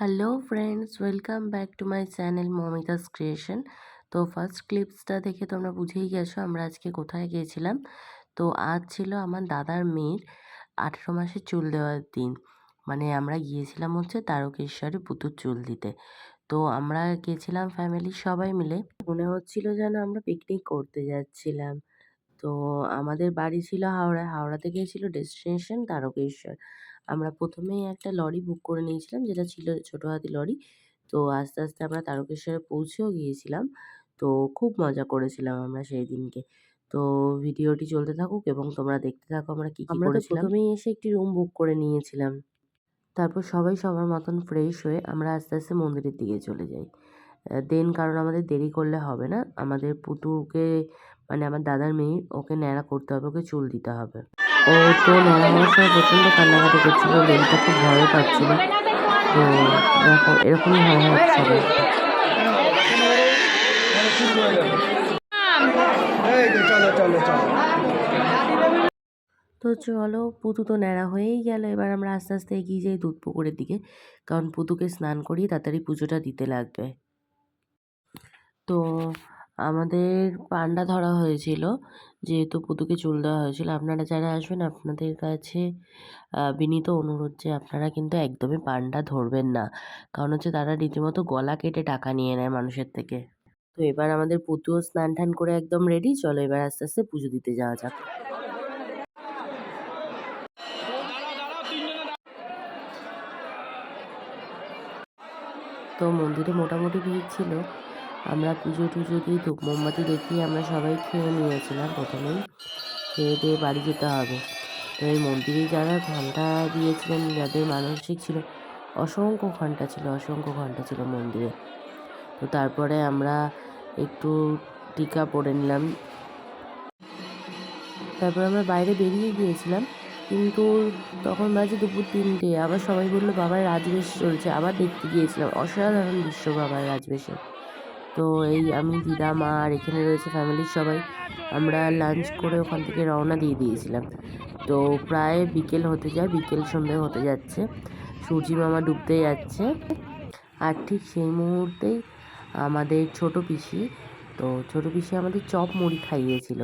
Hello friends welcome back to my channel Momita's creation তো first ক্লিপসটা দেখে তোমরা বুঝেই গেছো আমরা আজকে কোথায় গিয়েছিলাম। তো আজ ছিল আমার দাদার মেয়ের আঠেরো মাসে চুল দেওয়ার দিন। মানে আমরা গিয়েছিলাম হচ্ছে তারকেশ্বরে পুতুর চুল দিতে। তো আমরা গেছিলাম ফ্যামিলির সবাই মিলে। মনে হচ্ছিল যেন আমরা পিকনিক করতে যাচ্ছিলাম। তো আমাদের বাড়ি ছিল হাওড়া। হাওড়া থেকে ছিল ডেস্টিনেশন তারকেশ্বর আমরা প্রথমেই একটা লরি বুক করে নিয়েছিলাম যেটা ছিল ছোটো হাতি লরি তো আস্তে আস্তে আমরা তারকেশ্বরে পৌঁছেও গিয়েছিলাম। তো খুব মজা করেছিলাম আমরা সেই দিনকে। তো ভিডিওটি চলতে থাকুক এবং তোমরা দেখতে থাকো আমরা কি কি আমরা করেছিলাম। প্রথমেই এসে একটি রুম বুক করে নিয়েছিলাম। তারপর সবাই সবার মতন ফ্রেশ হয়ে আমরা আস্তে আস্তে মন্দিরের দিকে চলে যাই। দেন কারণ আমাদের দেরি করলে হবে না। আমাদের পুতুকে মানে আমার দাদার মেয়ে, ওকে ন্যাড়া করতে হবে, ওকে চুল দিতে হবে। ও তো ন্যাড়া হওয়ার সময় প্রচণ্ড কান্নাকাটি করছিল, মেয়েটা খুব ভয় পাচ্ছিল। তো দেখো, এরকমই সবাই এই যে চলো চলো চলো তো চলো, পুতু তো ন্যাড়া হয়েই গেল। এবার আমরা আস্তে আস্তে এগিয়ে যাই দুধ পুকুরের দিকে, কারণ পুতুকে স্নান করিয়ে তাড়াতাড়ি পুজোটা দিতে লাগবে। তো আমাদের পান্ডা ধরা হয়েছিল। যেহেতু পুতুকে চুল দেওয়া হয়েছিল, আপনারা যারা আসবেন, আপনাদের কাছে বিনীত অনুরোধ যে আপনারা কিন্তু একদমই পান্ডা ধরবেন না। কারণ হচ্ছে তারা রীতিমতো গলা কেটে টাকা নিয়ে নেয় মানুষের থেকে। তো এবার আমাদের পুতুও স্নান টান করে একদম রেডি চলো এবার আস্তে আস্তে পুজো দিতে যাওয়া যাক। তো মন্দিরে মোটামুটি ভিড় ছিল। আমরা পুজো টুজো দিয়ে ধূপ মোমবাতি দেখিয়ে আমরা সবাই খেয়ে নিয়েছিলাম প্রথমেই। খেয়ে দিয়ে বাড়ি যেতে হবে। তো এই মন্দিরে যারা ঘণ্টা দিয়েছিলেন, যাদের মানসিক ছিল, অসংখ্য ঘণ্টা ছিল, অসংখ্য ঘণ্টা ছিল মন্দিরে। তো তারপরে আমরা একটু টিকা পরে নিলাম। তারপর আমরা বাইরে বেরিয়ে গিয়েছিলাম, কিন্তু তখন বাজে দুপুর তিনটে, আবার সবাই বলল, বাবার রাজবেশ চলছে। আবার দেখতে গিয়েছিলাম, অসাধারণ দৃশ্য বাবার রাজবেশে তো এই আমি, দিদা, মা আর এখানে রয়েছে ফ্যামিলির সবাই। আমরা লাঞ্চ করে ওখান থেকে রওনা দিয়ে দিয়েছিলাম। তো প্রায় বিকেল হতে যায়, বিকেল সন্ধে হতে যাচ্ছে। সূর্যি মামা ডুবতে যাচ্ছে। আর ঠিক সেই মুহূর্তেই আমাদের ছোট পিসি, তো ছোট পিসি আমাদের চপ মুড়ি খাইয়েছিল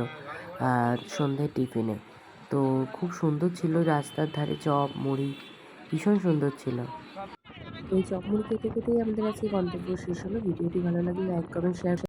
সন্ধ্যের টিফিনে। তো খুব সুন্দর ছিল রাস্তার ধারে চপ, মুড়ি, ভীষণ সুন্দর ছিল। এই চকমুড়ি খেতে খেতেই আমাদের আজকে গন্তব্য শেষ হলো। ভিডিওটি ভালো লাগলে লাইক কমেন্ট শেয়ার